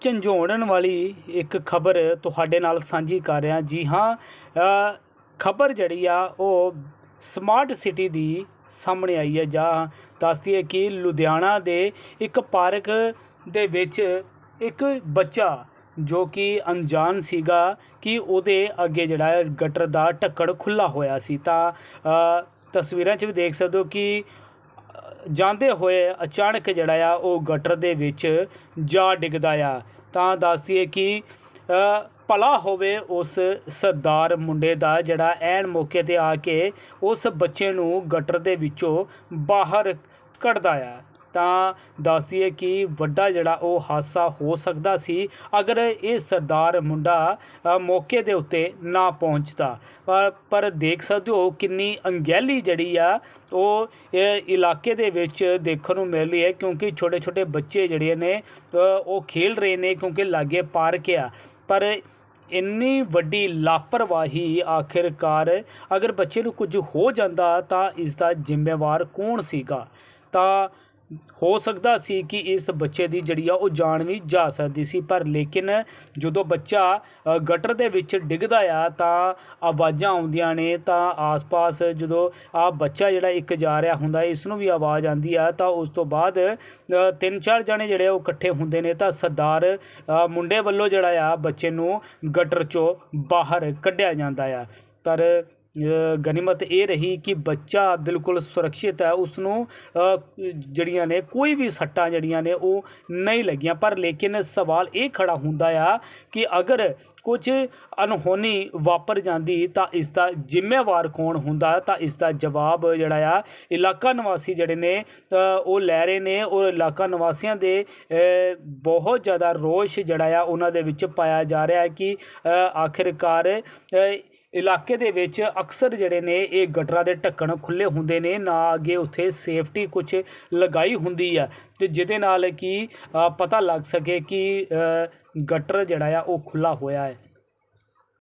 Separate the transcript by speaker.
Speaker 1: ਝੰਜੋੜਨ ਵਾਲੀ ਇੱਕ ਖਬਰ ਤੁਹਾਡੇ ਨਾਲ ਸਾਂਝੀ ਕਰ ਰਿਹਾ। ਜੀ ਹਾਂ ਖਬਰ ਜਿਹੜੀ ਆ, ਉਹ ਸਮਾਰਟ ਸਿਟੀ ਦੀ ਸਾਹਮਣੇ ਆਈ ਹੈ। ਜਾਂ ਦੱਸਦੀ ਹੈ ਕਿ ਲੁਧਿਆਣਾ ਦੇ ਇੱਕ ਪਾਰਕ ਦੇ ਵਿੱਚ ਇੱਕ ਬੱਚਾ ਜੋ ਕਿ ਅਣਜਾਣ ਸੀਗਾ ਕਿ ਉਹਦੇ ਅੱਗੇ ਜਿਹੜਾ ਗਟਰ ਦਾ ਢੱਕਣ ਖੁੱਲਾ ਹੋਇਆ ਸੀ। ਤਾਂ ਤਸਵੀਰਾਂ 'ਚ ਵੀ ਦੇਖ ਸਕਦੇ ਹੋ ਕਿ ਜਾਂਦੇ ਹੋਏ ਅਚਾਨਕ ਜਿਹੜਾ ਆ, ਉਹ ਗਟਰ ਦੇ ਵਿੱਚ ਜਾ ਡਿੱਗਦਾ ਆ। ਤਾਂ ਦੱਸਦੀਏ ਕਿ ਭਲਾ ਹੋਵੇ ਉਸ ਸਰਦਾਰ ਮੁੰਡੇ ਦਾ ਜਿਹੜਾ ਐਨ ਮੌਕੇ ਤੇ ਆ ਕੇ ਉਸ ਬੱਚੇ ਨੂੰ ਗਟਰ ਦੇ ਵਿੱਚੋਂ ਬਾਹਰ ਕੱਢਦਾ ਆ। ਤਾਂ ਦੱਸਦੀਏ ਕਿ ਵੱਡਾ ਜਿਹੜਾ ਉਹ ਹਾਦਸਾ ਹੋ ਸਕਦਾ ਸੀ ਅਗਰ ਇਹ ਸਰਦਾਰ ਮੁੰਡਾ ਮੌਕੇ ਦੇ ਉੱਤੇ ਨਾ ਪਹੁੰਚਦਾ। ਪਰ ਦੇਖ ਸਕਦੇ ਹੋ ਕਿੰਨੀ ਅੰਗੈਲੀ ਜਿਹੜੀ ਆ ਉਹ ਇਲਾਕੇ ਦੇ ਵਿੱਚ ਦੇਖਣ ਨੂੰ ਮਿਲ ਰਹੀ ਹੈ ਕਿਉਂਕਿ ਛੋਟੇ ਛੋਟੇ ਬੱਚੇ ਜਿਹੜੇ ਨੇ ਉਹ ਖੇਲ ਰਹੇ ਨੇ ਕਿਉਂਕਿ ਲਾਗੇ ਪਾਰਕ ਆ। ਪਰ ਇੰਨੀ ਵੱਡੀ ਲਾਪਰਵਾਹੀ ਆਖਿਰਕਾਰ ਅਗਰ ਬੱਚੇ ਨੂੰ ਕੁਝ ਹੋ ਜਾਂਦਾ ਤਾਂ ਇਸ ਦਾ ਜ਼ਿੰਮੇਵਾਰ ਕੌਣ ਸੀਗਾ? ਤਾਂ ਹੋ ਸਕਦਾ ਸੀ ਕਿ ਇਸ ਬੱਚੇ ਦੀ ਜਿਹੜੀ ਆ ਉਹ ਜਾਨ ਵੀ ਜਾ ਸਕਦੀ ਸੀ, ਪਰ ਲੇਕਿਨ ਜਦੋਂ ਬੱਚਾ ਗਟਰ ਦੇ ਵਿੱਚ ਡਿੱਗਦਾ ਆ, ਤਾਂ ਆਵਾਜ਼ਾਂ ਆਉਂਦੀਆਂ ਨੇ, ਤਾਂ ਆਸ-ਪਾਸ ਜਦੋਂ ਆ ਬੱਚਾ ਜਿਹੜਾ ਇੱਕ ਜਾ ਰਿਹਾ ਹੁੰਦਾ ਇਸ ਨੂੰ ਵੀ ਆਵਾਜ਼ ਆਉਂਦੀ ਆ, ਤਾਂ ਉਸ ਤੋਂ ਬਾਅਦ ਤਿੰਨ ਚਾਰ ਜਣੇ ਜਿਹੜੇ ਉਹ ਇਕੱਠੇ ਹੁੰਦੇ ਨੇ, ਤਾਂ ਸਰਦਾਰ ਮੁੰਡੇ ਵੱਲੋਂ ਜਿਹੜਾ ਆ ਬੱਚੇ ਨੂੰ ਗਟਰ ਚੋਂ ਬਾਹਰ ਕੱਢਿਆ ਜਾਂਦਾ ਆ। ਪਰ ਗਨੀਮਤ ਇਹ ਰਹੀ ਕਿ ਬੱਚਾ ਬਿਲਕੁਲ ਸੁਰੱਖਿਅਤ ਹੈ ਉਸ ਨੂੰ ਜਿਹੜੀਆਂ ਨੇ ਕੋਈ ਵੀ ਸੱਟਾਂ ਜਿਹੜੀਆਂ ਨੇ ਉਹ ਨਹੀਂ ਲੱਗੀਆਂ। ਪਰ ਲੇਕਿਨ ਸਵਾਲ ਇਹ ਖੜਾ ਹੁੰਦਾ ਆ ਕਿ ਅਗਰ ਕੁਝ ਅਨਹੋਣੀ ਵਾਪਰ ਜਾਂਦੀ ਤਾਂ ਇਸ ਦਾ ਜ਼ਿੰਮੇਵਾਰ ਕੌਣ ਹੁੰਦਾ? ਤਾਂ ਇਸ ਦਾ ਜਵਾਬ ਜਿਹੜਾ ਆ, ਇਲਾਕਾ ਨਿਵਾਸੀ ਜਿਹੜੇ ਨੇ ਉਹ ਲੈ ਰਹੇ ਨੇ ਔਰ ਇਲਾਕਾ ਨਿਵਾਸੀਆਂ ਦੇ ਬਹੁਤ ਜ਼ਿਆਦਾ ਰੋਸ਼ ਜਿਹੜਾ ਆ ਉਹਨਾਂ ਦੇ ਵਿੱਚ ਪਾਇਆ ਜਾ ਰਿਹਾ ਹੈ ਕਿ ਆਖਿਰਕਾਰ ਇਲਾਕੇ ਦੇ ਵਿੱਚ ਅਕਸਰ ਜਿਹੜੇ ਨੇ ਇਹ ਗਟਰਾਂ ਦੇ ਢੱਕਣ ਖੁੱਲੇ ਹੁੰਦੇ ਨੇ, ਨਾ ਅੱਗੇ ਉੱਥੇ ਸੇਫਟੀ ਕੁਝ ਲਗਾਈ ਹੁੰਦੀ ਆ। ਤੇ ਜਿਹਦੇ ਨਾਲ ਕਿ ਪਤਾ ਲੱਗ ਸਕੇ ਕਿ ਗਟਰ ਜਿਹੜਾ ਆ ਉਹ ਖੁੱਲਾ ਹੋਇਆ ਹੈ।